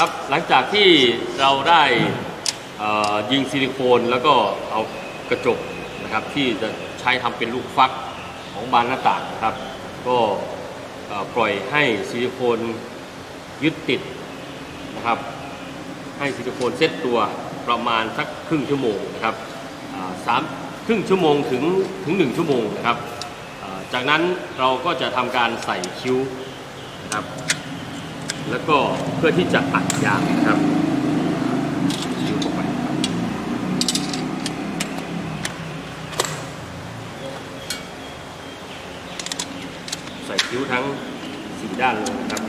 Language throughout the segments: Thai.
ครับหลังจากที่เราได้ยิงซิลิโคนแล้วก็เอากระจกนะครับที่จะใช้ทำเป็นลูกฟักของบานหน้าต่างนะครับ ก็ปล่อยให้ซิลิโคนยึดติดนะครับ ให้ซิลิโคนเซตตัวประมาณสักครึ่งชั่วโมงนะครับสามครึ่งชั่วโมงถึงถึงหนึ่งชั่วโมงนะครับจากนั้นเราก็จะทำการใส่คิ้วนะครับ แล้วก็เพื่อที่จะอัดยางนะครับคิ้วเข้าไปใส่คิ้วทั้งสี่ด้านเลยนะครับ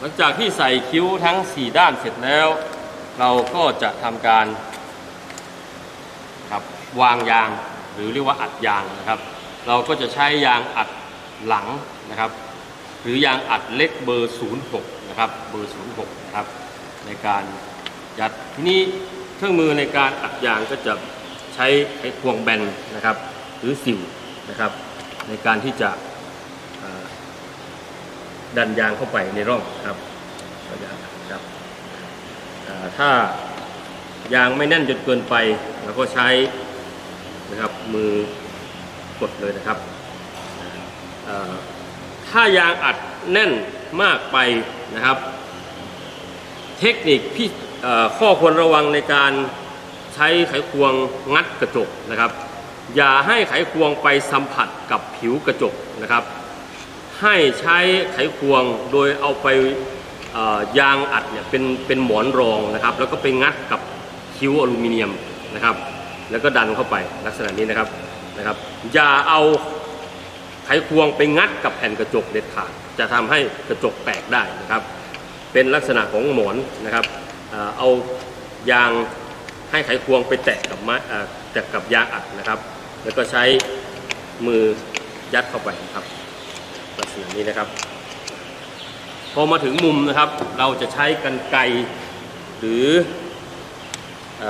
หลังจากที่ใส่คิ้วทั้ง 4 ด้านเสร็จแล้ว เราก็จะทำการครับวางยางหรือเรียกว่าอัดยางนะครับ เราก็จะใช้ยางอัดหลังนะครับ หรือยางอัดเล็กเบอร์ 06 นะครับเบอร์ 06 นะครับ ในการยัดทีนี้เครื่องมือในการอัดยางก็จะใช้ไขควงแบนนะครับ หรือสิวนะครับ ในการที่จะดันยางเข้าไปในร่องครับครับ ถ้ายางไม่แน่นจนเกินไปเราก็ใช้นะครับมือกดเลยนะครับ ถ้ายางอัดแน่นมากไปนะครับ เทคนิคที่ข้อควรระวังในการใช้ไขควงงัดกระจกนะครับ อย่าให้ไขควงไปสัมผัสกับผิวกระจกนะครับ ให้ใช้ไขควงโดยเอาไป ยางอัดเนี่ยเป็นเป็นหมอนรองนะครับ แล้วก็ไปงัดกับคิ้วอลูมิเนียมนะครับ แล้วก็ดันเข้าไปลักษณะนี้นะครับนะครับ อย่าเอาไขควงไปงัดกับแผ่นกระจกเด็ดขาดจะทำให้กระจกแตกได้นะครับ เป็นลักษณะของหมอนนะครับเอายางให้ไขควงไปแตะกับไม้แตะกับยางอัดนะครับ แล้วก็ใช้มือยัดเข้าไปนะครับลักษณะนี้นะครับ อมาถึงมุมนะครับ เราจะใช้กันไกหรืออ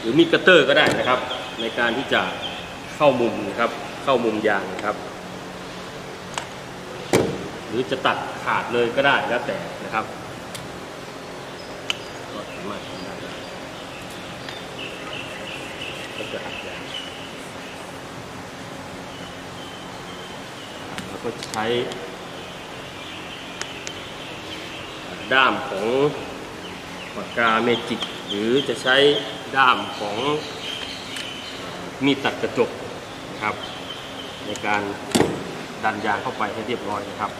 หรือมีดกัตเตอร์ก็ได้นะครับ ในการที่จะเข้ามุมนะครับ เข้ามุมยางนะครับ หรือจะตัดขาดเลยก็ได้แล้วแต่นะครับก็สามารถทำได้ก็จะหักยางแล้วก็ใช้ ด้ามของปากกาเมจิก หรือจะใช้ด้ามของมีดตัดกระจกนะครับ ในการดันยางเข้าไปให้เรียบร้อยนะครับ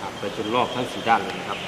ครับไปจนรอบทั้งสี่ด้านเลยนะครับ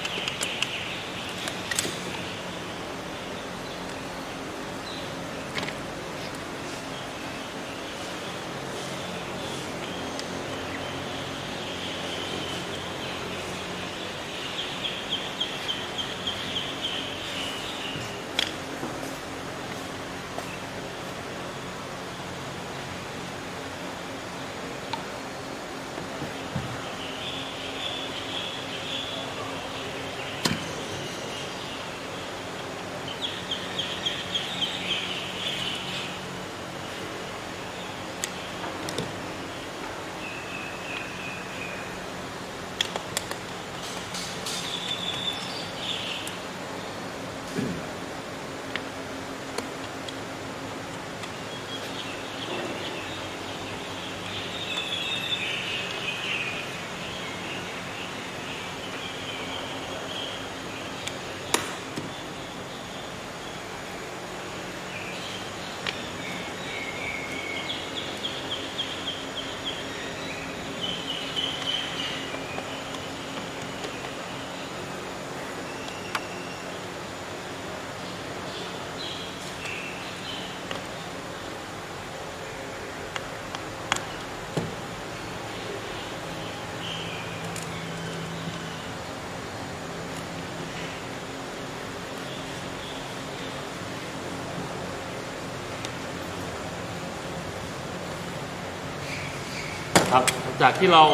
ครับหลังจากที่เรา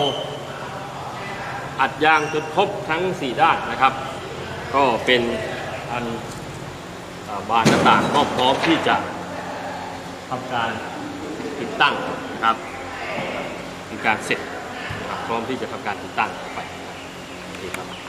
อัดยางจนครบทั้ง 4 ด้านนะครับ ก็เป็นอันบานหน้าต่างก็พร้อมที่จะทำการติดตั้งนะครับเป็นการเสร็จพร้อมที่จะทำการติดตั้งไปนี่ครับ